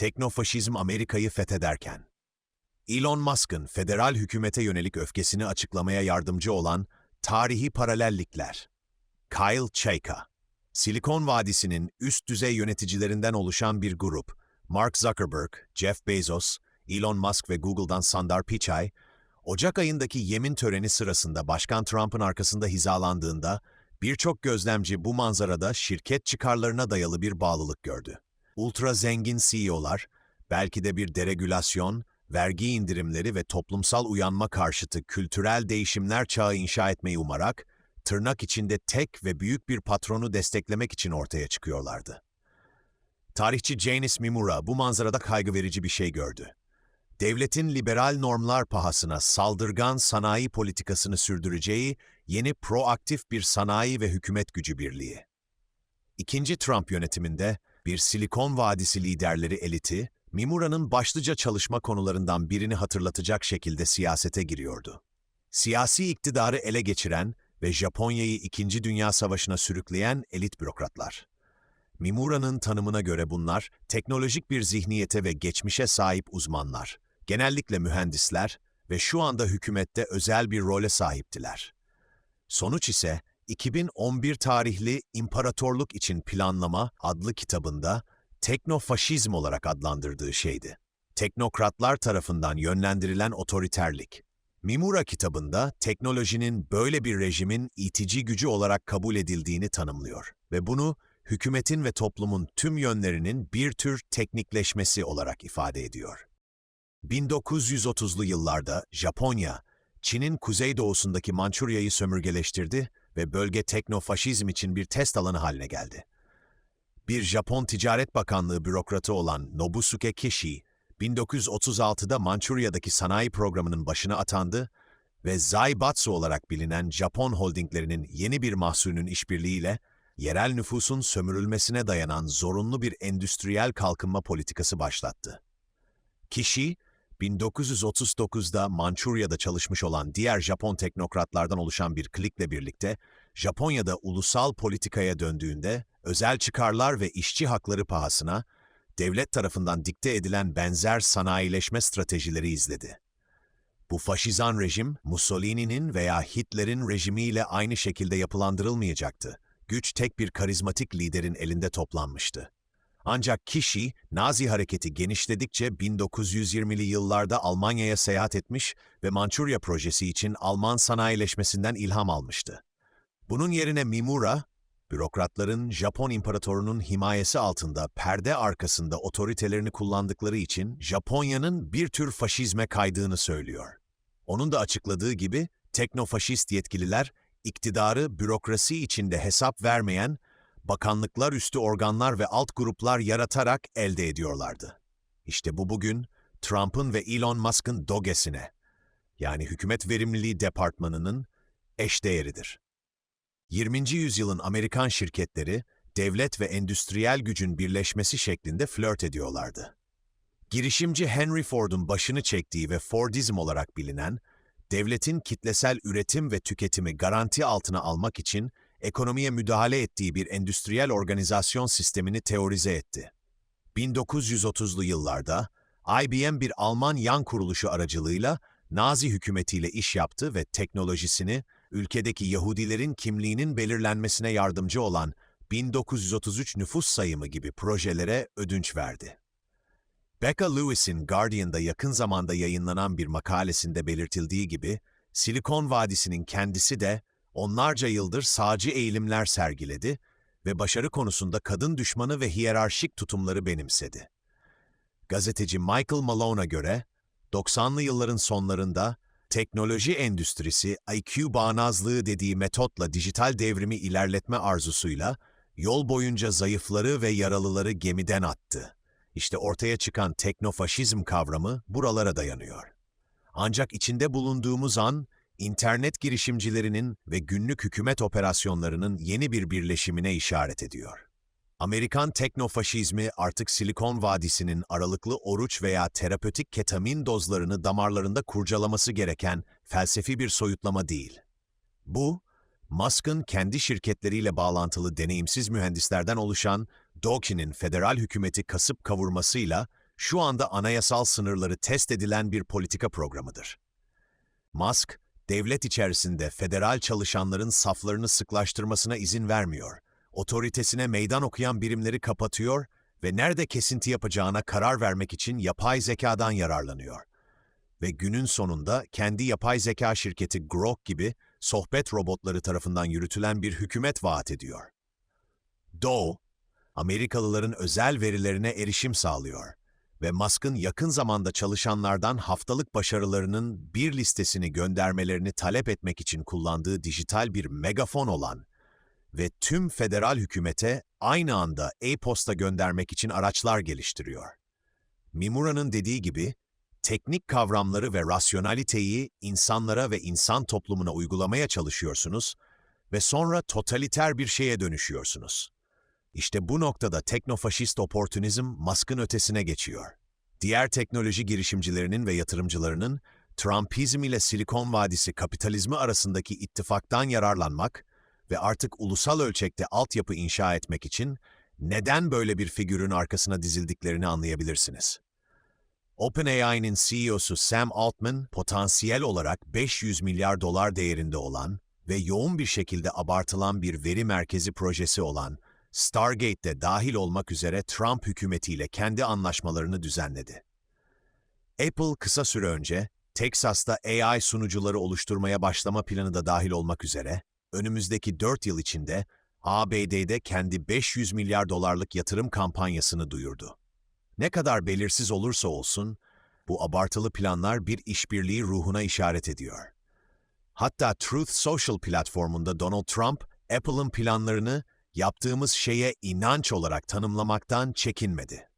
teknofaşizm Amerika'yı fethederken. Elon Musk'ın federal hükümete yönelik öfkesini açıklamaya yardımcı olan tarihi paralellikler. Kyle Chayka, Silikon Vadisi'nin üst düzey yöneticilerinden oluşan bir grup, Mark Zuckerberg, Jeff Bezos, Elon Musk ve Google'dan Sundar Pichai, Ocak ayındaki yemin töreni sırasında Başkan Trump'ın arkasında hizalandığında, birçok gözlemci bu manzarada şirket çıkarlarına dayalı bir bağlılık gördü. Ultra zengin CEO'lar, belki de bir deregülasyon, vergi indirimleri ve toplumsal uyanma karşıtı kültürel değişimler çağı inşa etmeyi umarak, tırnak içinde tek ve büyük bir patronu desteklemek için ortaya çıkıyorlardı. Tarihçi Janice Mimura bu manzarada kaygı verici bir şey gördü. Devletin liberal normlar pahasına saldırgan sanayi politikasını sürdüreceği yeni proaktif bir sanayi ve hükümet gücü birliği. İkinci Trump yönetiminde bir Silikon Vadisi liderleri eliti, Mimura'nın başlıca çalışma konularından birini hatırlatacak şekilde siyasete giriyordu. Siyasi iktidarı ele geçiren ve Japonya'yı İkinci Dünya Savaşı'na sürükleyen elit bürokratlar. Mimura'nın tanımına göre bunlar, teknolojik bir zihniyete ve geçmişe sahip uzmanlar, genellikle mühendisler ve şu anda hükümette özel bir role sahiptiler. Sonuç ise 2011 tarihli İmparatorluk için Planlama adlı kitabında teknofaşizm olarak adlandırdığı şeydi. Teknokratlar tarafından yönlendirilen otoriterlik. Mimura kitabında teknolojinin böyle bir rejimin itici gücü olarak kabul edildiğini tanımlıyor ve bunu hükümetin ve toplumun tüm yönlerinin bir tür teknikleşmesi olarak ifade ediyor. 1930'lu yıllarda Japonya, Çin'in kuzeydoğusundaki Mançurya'yı sömürgeleştirdi ve bölge teknofaşizm için bir test alanı haline geldi. Bir Japon Ticaret Bakanlığı bürokratı olan Nobusuke Kishi, 1936'da Mançurya'daki sanayi programının başına atandı ve Zaibatsu olarak bilinen Japon holdinglerinin yeni bir mahsulünün işbirliğiyle yerel nüfusun sömürülmesine dayanan zorunlu bir endüstriyel kalkınma politikası başlattı. Kişi, 1939'da Mançurya'da çalışmış olan diğer Japon teknokratlardan oluşan bir klikle birlikte Japonya'da ulusal politikaya döndüğünde özel çıkarlar ve işçi hakları pahasına devlet tarafından dikte edilen benzer sanayileşme stratejileri izledi. Bu faşizan rejim, Mussolini'nin veya Hitler'in rejimiyle aynı şekilde yapılandırılmayacaktı. Güç tek bir karizmatik liderin elinde toplanmıştı. Ancak kişi, Nazi hareketi genişledikçe 1920'li yıllarda Almanya'ya seyahat etmiş ve Mançurya projesi için Alman sanayileşmesinden ilham almıştı. Bunun yerine Mimura, bürokratların Japon imparatorunun himayesi altında perde arkasında otoritelerini kullandıkları için Japonya'nın bir tür faşizme kaydığını söylüyor. Onun da açıkladığı gibi teknofaşist yetkililer iktidarı bürokrasi içinde hesap vermeyen bakanlıklar üstü organlar ve alt gruplar yaratarak elde ediyorlardı. İşte bu bugün Trump'ın ve Elon Musk'ın dogesine, yani Hükümet Verimliliği Departmanı'nın eşdeğeridir. 20. yüzyılın Amerikan şirketleri, devlet ve endüstriyel gücün birleşmesi şeklinde flört ediyorlardı. Girişimci Henry Ford'un başını çektiği ve Fordizm olarak bilinen, devletin kitlesel üretim ve tüketimi garanti altına almak için ekonomiye müdahale ettiği bir endüstriyel organizasyon sistemini teorize etti. 1930'lu yıllarda IBM bir Alman yan kuruluşu aracılığıyla Nazi hükümetiyle iş yaptı ve teknolojisini ülkedeki Yahudilerin kimliğinin belirlenmesine yardımcı olan 1933 nüfus sayımı gibi projelere ödünç verdi. Becca Lewis'in Guardian'da yakın zamanda yayınlanan bir makalesinde belirtildiği gibi, Silikon Vadisi'nin kendisi de onlarca yıldır sağcı eğilimler sergiledi ve başarı konusunda kadın düşmanı ve hiyerarşik tutumları benimsedi. Gazeteci Michael Malone'a göre, 90'lı yılların sonlarında teknoloji endüstrisi IQ bağnazlığı dediği metotla dijital devrimi ilerletme arzusuyla yol boyunca zayıfları ve yaralıları gemiden attı. İşte ortaya çıkan teknofaşizm kavramı buralara dayanıyor. Ancak içinde bulunduğumuz an, internet girişimcilerinin ve günlük hükümet operasyonlarının yeni bir birleşimine işaret ediyor. Amerikan teknofaşizmi artık Silikon Vadisi'nin aralıklı oruç veya terapötik ketamin dozlarını damarlarında kurcalaması gereken felsefi bir soyutlama değil. Bu, Musk'ın kendi şirketleriyle bağlantılı deneyimsiz mühendislerden oluşan Dawkins federal hükümeti kasıp kavurmasıyla şu anda anayasal sınırları test edilen bir politika programıdır. Musk, devlet içerisinde federal çalışanların saflarını sıklaştırmasına izin vermiyor, otoritesine meydan okuyan birimleri kapatıyor ve nerede kesinti yapacağına karar vermek için yapay zekadan yararlanıyor. Ve günün sonunda kendi yapay zeka şirketi Grok gibi sohbet robotları tarafından yürütülen bir hükümet vaat ediyor. Dow, Amerikalıların özel verilerine erişim sağlıyor ve Musk'ın yakın zamanda çalışanlardan haftalık başarılarının bir listesini göndermelerini talep etmek için kullandığı dijital bir megafon olan ve tüm federal hükümete aynı anda e-posta göndermek için araçlar geliştiriyor. Mimura'nın dediği gibi, teknik kavramları ve rasyonaliteyi insanlara ve insan toplumuna uygulamaya çalışıyorsunuz ve sonra totaliter bir şeye dönüşüyorsunuz. İşte bu noktada teknofaşist oportunizm Musk'ın ötesine geçiyor. Diğer teknoloji girişimcilerinin ve yatırımcılarının Trumpizm ile Silikon Vadisi kapitalizmi arasındaki ittifaktan yararlanmak ve artık ulusal ölçekte altyapı inşa etmek için neden böyle bir figürün arkasına dizildiklerini anlayabilirsiniz. OpenAI'nin CEO'su Sam Altman, potansiyel olarak 500 milyar dolar değerinde olan ve yoğun bir şekilde abartılan bir veri merkezi projesi olan Stargate'de dahil olmak üzere Trump hükümetiyle kendi anlaşmalarını düzenledi. Apple kısa süre önce Teksas'ta AI sunucuları oluşturmaya başlama planı da dahil olmak üzere önümüzdeki 4 yıl içinde ABD'de kendi 500 milyar dolarlık yatırım kampanyasını duyurdu. Ne kadar belirsiz olursa olsun, bu abartılı planlar bir işbirliği ruhuna işaret ediyor. Hatta Truth Social platformunda Donald Trump, Apple'ın planlarını yaptığımız şeye inanç olarak tanımlamaktan çekinmedi.